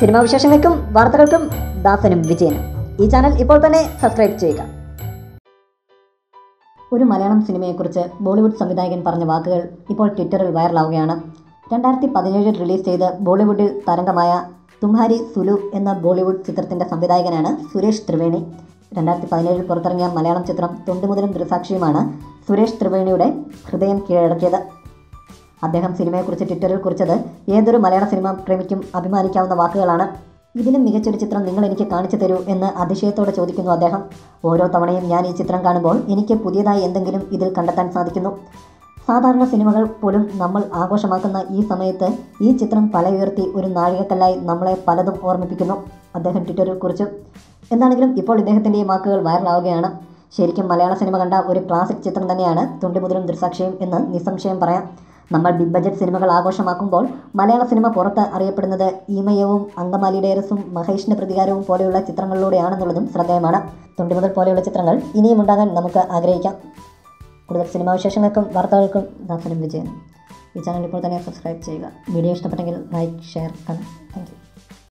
Cinema വിശേഷങ്ങൾക്കും വാർത്തകൾക്കും ദാസനും വിജയനും. ഈ ചാനൽ ഇപ്പോൾ തന്നെ സബ്സ്ക്രൈബ് ചെയ്യുക. ഒരു മലയാളം സിനിമയെക്കുറിച്ച് ബോളിവുഡ് സംവിധായകൻ പറഞ്ഞ വാക്കുകൾ ഇപ്പോൾ ട്വിറ്ററിൽ വൈറലാവുകയാണ്. രണ്ടായിരത്തി പതിനേഴിൽ റിലീസ് ചെയ്ത് ബോളിവുഡിൽ തരംഗമായ തുംഹാരി സുലു എന്ന ബോളിവുഡ് ചിത്രത്തിന്റെ സംവിധായകനാണ് സുരേഷ് ത്രിവേണി. രണ്ടായിരത്തി പതിനേഴിൽ പുറത്തിറങ്ങിയ മലയാളം ചിത്രം തൊണ്ടുമുതലും ദൃസാക്ഷിയുമാണ് സുരേഷ് ത്രിവേണിയുടെ ഹൃദയം കീഴടക്കിയത്. അദ്ദേഹം സിനിമയെക്കുറിച്ച് ട്വിറ്ററിൽ കുറിച്ചത് ഏതൊരു മലയാള സിനിമ പ്രേമിക്കും അഭിമാനിക്കാവുന്ന വാക്കുകളാണ്. ഇതിലും മികച്ചൊരു ചിത്രം നിങ്ങൾ എനിക്ക് കാണിച്ചു തരൂ എന്ന് അതിശയത്തോടെ ചോദിക്കുന്നു അദ്ദേഹം. ഓരോ തവണയും ഞാൻ ഈ ചിത്രം കാണുമ്പോൾ എനിക്ക് പുതിയതായി എന്തെങ്കിലും ഇതിൽ കണ്ടെത്താൻ സാധിക്കുന്നു. സാധാരണ സിനിമകൾ പോലും നമ്മൾ ആഘോഷമാക്കുന്ന ഈ സമയത്ത് ഈ ചിത്രം പല ഉയർത്തി ഒരു നാഴികക്കല്ലായി നമ്മളെ പലതും ഓർമ്മിപ്പിക്കുന്നു അദ്ദേഹം ട്വിറ്ററിൽ കുറിച്ചു. എന്താണെങ്കിലും ഇപ്പോൾ ഇദ്ദേഹത്തിന്റെ ഈ വാക്കുകൾ വൈറലാവുകയാണ്. ശരിക്കും മലയാള സിനിമ കണ്ട ഒരു ക്ലാസിക് ചിത്രം തന്നെയാണ് തുണ്ടിമുതലും ദൃസാക്ഷിയും എന്ന് നിസ്സംശയം പറയാം. നമ്മൾ ബിഗ് ബജറ്റ് സിനിമകൾ ആഘോഷമാക്കുമ്പോൾ മലയാള സിനിമ പുറത്ത് അറിയപ്പെടുന്നത് ഈമയവും അങ്കമാലി ഡയറസും മഹേഷിന്റെ പ്രതികാരവും പോലെയുള്ള ചിത്രങ്ങളിലൂടെയാണെന്നുള്ളതും ശ്രദ്ധേയമാണ്. തൊണ്ടിമുതൽ പോലെയുള്ള ചിത്രങ്ങൾ ഇനിയും ഉണ്ടാകാൻ നമുക്ക് ആഗ്രഹിക്കാം. കൂടുതൽ സിനിമാ വിശേഷങ്ങൾക്കും വാർത്തകൾക്കും ദാസനും വിജയൻ ഈ ചാനൽ ഇപ്പോൾ തന്നെ സബ്സ്ക്രൈബ് ചെയ്യുക. വീഡിയോ ഇഷ്ടപ്പെട്ടെങ്കിൽ ലൈക്ക് ഷെയർ താങ്ക് യു